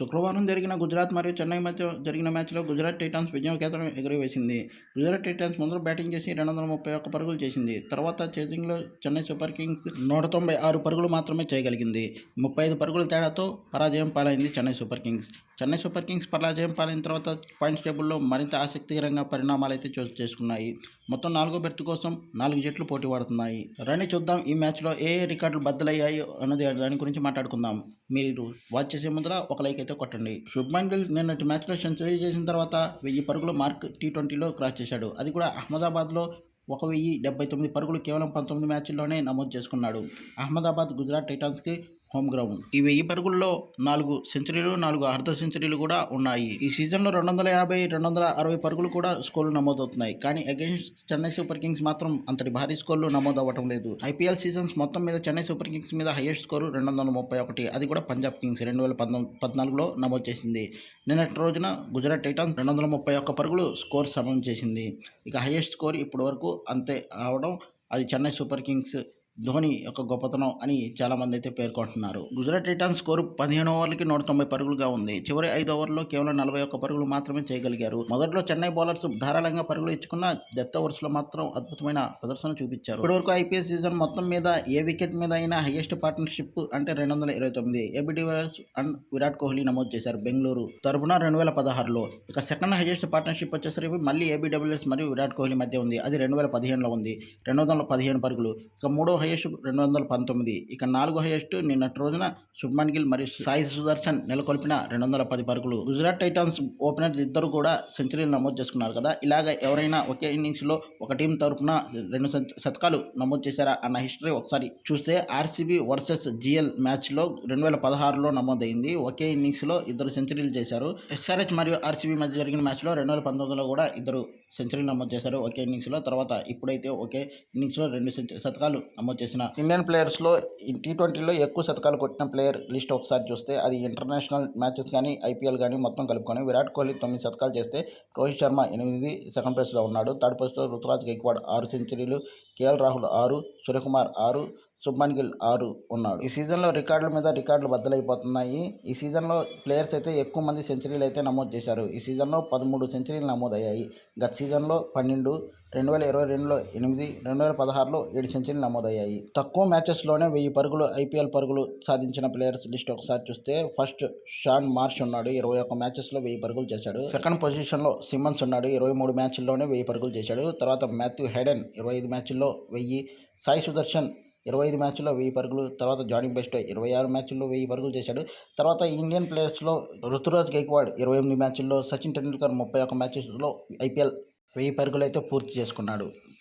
శుక్రవారం జరిగిన గుజరాత్ మరియు చెన్నై మధ్య జరిగిన మ్యాచ్లో గుజరాత్ టైటాన్స్ విజయం కేతనం ఎగురవేసింది. గుజరాత్ టైటాన్స్ మొదట బ్యాటింగ్ చేసి రెండు వందల ముప్పై ఒక్క పరుగులు చేసింది. తర్వాత చేసింగ్లో చెన్నై సూపర్ కింగ్స్ నూట తొంభై ఆరు పరుగులు మాత్రమే చేయగలిగింది. ముప్పై ఐదు పరుగుల తేడాతో పరాజయం పాలైంది Chennai super kings. Chennai super kings పరాజయం పాలైన తర్వాత పాయింట్స్ టేబుల్లో మరింత ఆసక్తికరంగా పరిణామాలు అయితే చోటు చేసుకున్నాయి. మొత్తం నాలుగో బెర్త్ కోసం నాలుగు జట్లు పోటీ పడుతున్నాయి. రండి చూద్దాం ఈ మ్యాచ్లో ఏ ఏ రికార్డులు బద్దలయ్యాయో అన్నది దాని గురించి మాట్లాడుకుందాం. మీరు వాచ్ చేసే ముందర ఒక లైక్ అయితే కొట్టండి. శుభ్మన్ గిల్ నిన్నటి మ్యాచ్లో సెంచరీ చేసిన తర్వాత వెయ్యి పరుగులు మార్క్ టీ ట్వంటీలో క్రాస్ చేశాడు. అది కూడా అహ్మదాబాద్లో ఒక వెయ్యి డెబ్బై తొమ్మిది పరుగులు కేవలం పంతొమ్మిది మ్యాచ్ల్లోనే నమోదు చేసుకున్నాడు. అహ్మదాబాద్ గుజరాత్ టైటాన్స్కి హోమ్ గ్రౌండ్. ఈ వెయ్యి పరుగుల్లో నాలుగు సెంచరీలు నాలుగు అర్ధ సెంచరీలు కూడా ఉన్నాయి. ఈ సీజన్లో రెండు వందల యాభై రెండు వందల అరవై పరుగులు కూడా స్కోర్లు నమోదవుతున్నాయి. కానీ అగైన్స్ చెన్నై సూపర్ కింగ్స్ మాత్రం అంతటి భారీ స్కోర్లు నమోదవ్వటం లేదు. ఐపీఎల్ సీజన్స్ మొత్తం మీద చెన్నై సూపర్ కింగ్స్ మీద హైయెస్ట్ స్కోరు రెండు వందల ముప్పై ఒకటి. అది కూడా పంజాబ్ కింగ్స్ రెండు వేల పద్నాలుగు పద్నాలుగులో నమోదు చేసింది. నిన్నటి రోజున గుజరాత్ టైటాన్స్ రెండు వందల ముప్పై ఒక్క పరుగులు స్కోర్ సమం చేసింది. ఇక హైయెస్ట్ స్కోర్ ఇప్పటి వరకు అంతే అవడం అది చెన్నై సూపర్ కింగ్స్ ధోని యొక్క గొప్పతనం అని చాలామంది అయితే పేర్కొంటున్నారు. గుజరాత్ టైటాన్స్ స్కోరు పదిహేను ఓవర్లకి నూట తొంభై పరుగులుగా ఉంది. చివరి ఐదు ఓవర్లో కేవలం నలభై ఒక్క పరుగులు మాత్రమే చేయగలిగారు. మొదట్లో చెన్నై బౌలర్స్ ధారాళంగా పరుగులు ఇచ్చుకున్న డెత్ ఓవర్స్లో మాత్రం అద్భుతమైన ప్రదర్శన చూపించారు. ఇప్పటివరకు ఐపీఎల్ సీజన్ మొత్తం మీద ఏ వికెట్ మీద అయినా హైయెస్ట్ పార్ట్నర్షిప్ అంటే రెండు వందల ఇరవై తొమ్మిది ఏబి అండ్ విరాట్ కోహ్లీ నమోదు చేశారు బెంగళూరు. తరపున రెండు వేల పదహారులో ఇక సెకండ్ హైయెస్ట్ పార్ట్నర్షిప్ వచ్చేసరికి మళ్ళీ ఏబి డబ్ల్యూఎస్ మరియు విరాట్ కోహ్లీ మధ్య ఉంది. అది రెండు వేల పదిహేనులో ఉంది. రెండు వందల పదిహేను పరుగులు. ఇక మూడో హైయెస్ట్ రెండు వందల పంతొమ్మిది ఇక నాలుగో హైయెస్ట్ నిన్నటి రోజున శుభ్మన్ గిల్ మరియు సాయి సుదర్శన్ నెలకొల్పిన రెండు వందల పది పరుగులు. గుజరాత్ టైటాన్స్ ఓపెనర్ ఇద్దరు కూడా సెంచరీలు నమోదు చేసుకున్నారు కదా. ఇలాగ ఎవరైనా ఒకే ఇన్నింగ్స్లో ఒక టీం తరఫున రెండు శతకాలు నమోదు చేశారా అన్న హిస్టరీ ఒకసారి చూస్తే ఆర్సీబీ వర్సెస్ జిఎల్ మ్యాచ్లో రెండు వేల పదహారులో నమోదైంది. ఒకే ఇన్నింగ్స్లో ఇద్దరు సెంచరీలు చేశారు. ఎస్ఆర్హెచ్ మరియు ఆర్సీబీ మధ్య జరిగిన మ్యాచ్లో రెండు వేల పంతొమ్మిదిలో కూడా ఇద్దరు సెంచరీలు నమోదు చేశారు ఒకే ఇన్నింగ్స్లో. తర్వాత ఇప్పుడైతే ఒకే ఇన్నింగ్స్లో రెండు సెంచ- శతకాలు నమోదు చేసిన ఇండియన్ ప్లేయర్స్లో టీ ట్వంటీలో ఎక్కువ శతకాలు కొట్టిన ప్లేయర్ లిస్ట్ ఒకసారి చూస్తే అది ఇంటర్నేషనల్ మ్యాచెస్ కానీ ఐపీఎల్ కానీ మొత్తం కలుపుకొని విరాట్ కోహ్లీ తొమ్మిది శతకాలు చేస్తే రోహిత్ శర్మ ఎనిమిది సెకండ్ ప్లేస్లో ఉన్నాడు. థర్డ్ ప్లేస్లో రుతురాజ్ గైక్వాడ్ ఆరు సెంచరీలు కేఎల్ రాహుల్ ఆరు సూర్యకుమార్ ఆరు శుభ్మన్ గిల్ ఆరు ఉన్నాడు. ఈ సీజన్లో రికార్డుల మీద రికార్డులు బద్దలైపోతున్నాయి. ఈ సీజన్లో ప్లేయర్స్ అయితే ఎక్కువ మంది సెంచరీలు అయితే నమోదు చేశారు. ఈ సీజన్లో పదమూడు సెంచరీలు నమోదయ్యాయి. గత సీజన్లో పన్నెండు రెండు వేల ఇరవై రెండులో ఎనిమిది రెండు వేల పదహారులో ఏడు సెంచరీలు నమోదయ్యాయి. తక్కువ మ్యాచెస్లోనే వెయ్యి పరుగులు ఐపీఎల్ పరుగులు సాధించిన ప్లేయర్స్ లిస్ట్ ఒకసారి చూస్తే ఫస్ట్ షాన్ మార్ష్ ఉన్నాడు ఇరవై ఒక్క మ్యాచెస్లో వెయ్యి పరుగులు చేశాడు. సెకండ్ పొజిషన్లో సిమ్మన్స్ ఉన్నాడు ఇరవై మూడు మ్యాచ్ల్లోనే వెయ్యి పరుగులు చేశాడు. తర్వాత మాథ్యూ హెడెన్ ఇరవై ఐదు మ్యాచ్ల్లో వెయ్యి. సాయి సుదర్శన్ ఇరవై ఐదు మ్యాచ్లో వెయ్యి పరుగులు తర్వాత జానీ బెస్ట్ ఇరవై ఆరు మ్యాచ్ల్లో వెయ్యి పరుగులు చేశాడు. తర్వాత ఇండియన్ ప్లేయర్స్లో ఋతురాజ్ గైక్వాడ్ ఇరవై ఎనిమిది మ్యాచ్ల్లో సచిన్ టెండూల్కర్ ముప్పై ఒక్క మ్యాచెస్లో ఐపీఎల్ వెయ్యి పరుగులు అయితే పూర్తి చేసుకున్నాడు.